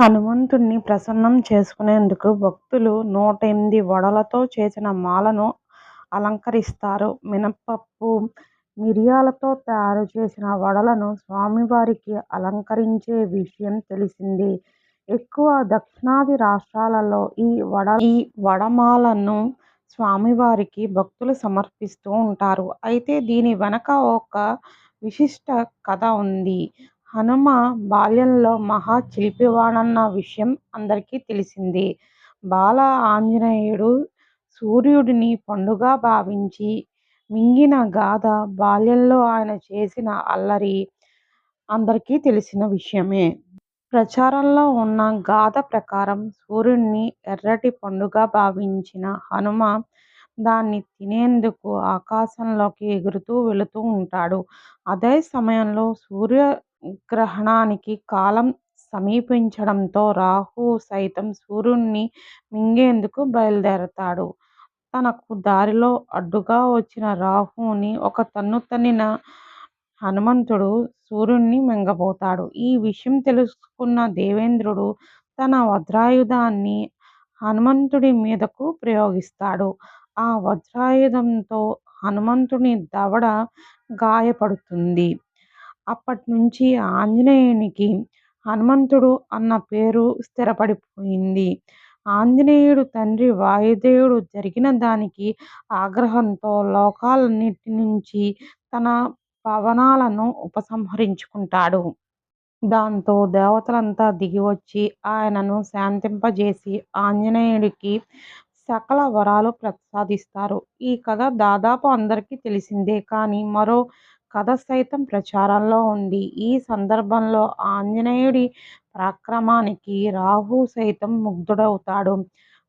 హనుమంతుణ్ణి ప్రసన్నం చేసుకునేందుకు భక్తులు నూట ఎనిమిది వడలతో చేసిన మాలను అలంకరిస్తారు. మినప్పప్పు మిరియాలతో తయారు చేసిన వడలను స్వామివారికి అలంకరించే విషయం తెలిసింది ఎక్కువ దక్షిణాది రాష్ట్రాలలో ఈ వడ ఈ వడమాలను స్వామివారికి భక్తులు సమర్పిస్తూ ఉంటారు. అయితే దీని వెనక ఒక విశిష్ట కథ ఉంది. హనుమ బాల్యంలో మహా చిలిపివాడన్న విషయం అందరికీ తెలిసిందే. బాల ఆంజనేయుడు సూర్యుడిని పండుగ భావించి మింగిన గాథ బాల్యంలో ఆయన చేసిన అల్లరి అందరికీ తెలిసిన విషయమే. ప్రచారంలో ఉన్న గాథ ప్రకారం సూర్యుడిని ఎర్రటి పండుగ భావించిన హనుమ దాన్ని తినేందుకు ఆకాశంలోకి ఎగురుతూ వెళుతూ ఉంటాడు. అదే సమయంలో సూర్యగ్రహణానికి కాలం సమీపించడంతో రాహు సైతం సూర్యుణ్ణి మింగేందుకు బయలుదేరతాడు. తనకు దారిలో అడ్డుగా వచ్చిన రాహుని ఒక తన్ను తన్నిన హనుమంతుడు సూర్యుణ్ణి మింగబోతాడు. ఈ విషయం తెలుసుకున్న దేవేంద్రుడు తన వజ్రాయుధాన్ని హనుమంతుడి మీదకు ప్రయోగిస్తాడు. ఆ వజ్రాయుధంతో హనుమంతుని దవడ గాయపడుతుంది. అప్పట్నుంచి ఆంజనేయునికి హనుమంతుడు అన్న పేరు స్థిరపడిపోయింది. ఆంజనేయుడు తండ్రి వాయుదేవుడు జరిగిన దానికి ఆగ్రహంతో లోకాలన్నిటి నుంచి తన పవనాలను ఉపసంహరించుకుంటాడు. దాంతో దేవతలంతా దిగివచ్చి ఆయనను శాంతింపజేసి ఆంజనేయుడికి సకల వరాలు ప్రసాదిస్తారు. ఈ కథ దాదాపు అందరికీ తెలిసిందే. కానీ మరో కథ సైతం ప్రచారంలో ఉంది. ఈ సందర్భంలో ఆంజనేయుడి పరాక్రమానికి రాహు సైతం ముగ్ధుడవుతాడు.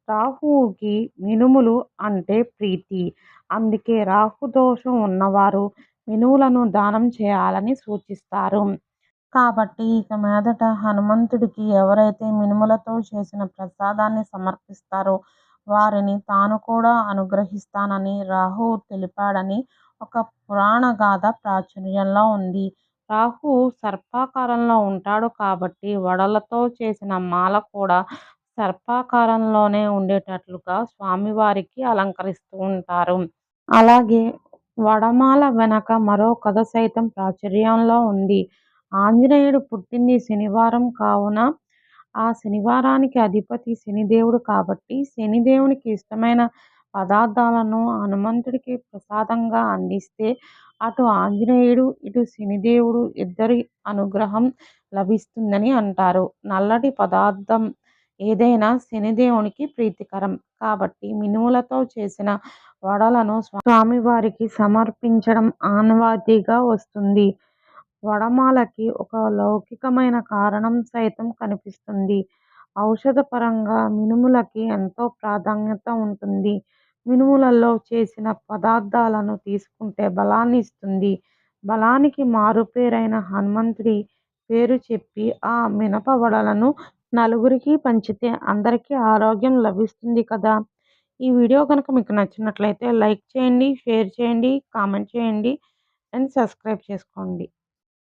రాహువుకి మినుములు అంటే ప్రీతి. అందుకే రాహు దోషం ఉన్నవారు మినుములను దానం చేయాలని సూచిస్తారు. కాబట్టి ఇక మీదట హనుమంతుడికి ఎవరైతే మినుములతో చేసిన ప్రసాదాన్ని సమర్పిస్తారో వారిని తాను కూడా అనుగ్రహిస్తానని రాహువు తెలిపాడని ఒక పురాణగాథ ప్రాచుర్యంలో ఉంది. రాహు సర్పాకారంలో ఉంటాడు కాబట్టి వడలతో చేసిన మాల కూడా సర్పాకారంలోనే ఉండేటట్లుగా స్వామివారికి అలంకరిస్తూ ఉంటారు. అలాగే వడమాల వెనక మరో కథ సైతం ప్రాచుర్యంలో ఉంది. ఆంజనేయుడు పుట్టింది శనివారం కావున ఆ శనివారానికి అధిపతి శనిదేవుడు కాబట్టి శనిదేవునికి ఇష్టమైన పదార్థాలను హనుమంతుడికి ప్రసాదంగా అందిస్తే అటు ఆంజనేయుడు, ఇటు శనిదేవుడు ఇద్దరి అనుగ్రహం లభిస్తుందని అంటారు. నల్లటి పదార్థం ఏదైనా శనిదేవునికి ప్రీతికరం. కాబట్టి మినుములతో చేసిన వడలను స్వామివారికి సమర్పించడం ఆనవాతిగా వస్తుంది. వడమాలకి ఒక లౌకికమైన కారణం సైతం కనిపిస్తుంది. ఔషధపరంగా మినుములకి ఎంతో ప్రాధాన్యత ఉంటుంది. మినుములలో చేసిన పదార్థాలను తీసుకుంటే బలాన్ని ఇస్తుంది. బలానికి మారుపేరైన హనుమంతుడి పేరు చెప్పి ఆ మినప వడలను నలుగురికి పంచితే అందరికీ ఆరోగ్యం లభిస్తుంది కదా. ఈ వీడియో కనుక మీకు నచ్చినట్లయితే లైక్ చేయండి, షేర్ చేయండి, కామెంట్ చేయండి అండ్ సబ్స్క్రైబ్ చేసుకోండి.